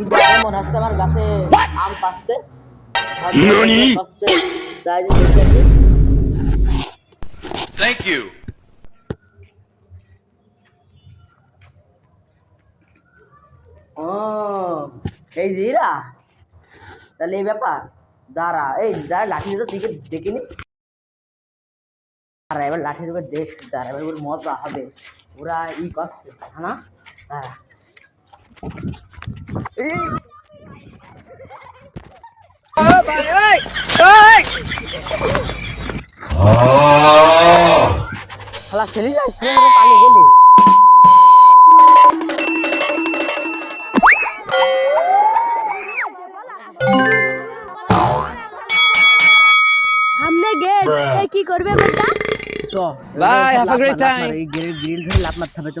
কি মনে হচ্ছে আমার গাছে আম পাচ্ছে। Thank you. ও এই জিরা তাহলে এই ব্যাপার দাঁড়া এই দাঁড়া লাঠি তো দেখে দেখিনি? দাঁড়া এবার লাঠি দেবে দেখছি দাঁড়া এবার মজা হবে। ওরা ই করছে হ্যাঁ না? দাঁড়া। শালা ছেলে যাই পালিয়ে গেলি সামনে গেট এই কি করবে বেটা have a লাফ great time. গ্রিল গ্রিল ধরে লাভ মারতে হবে তো।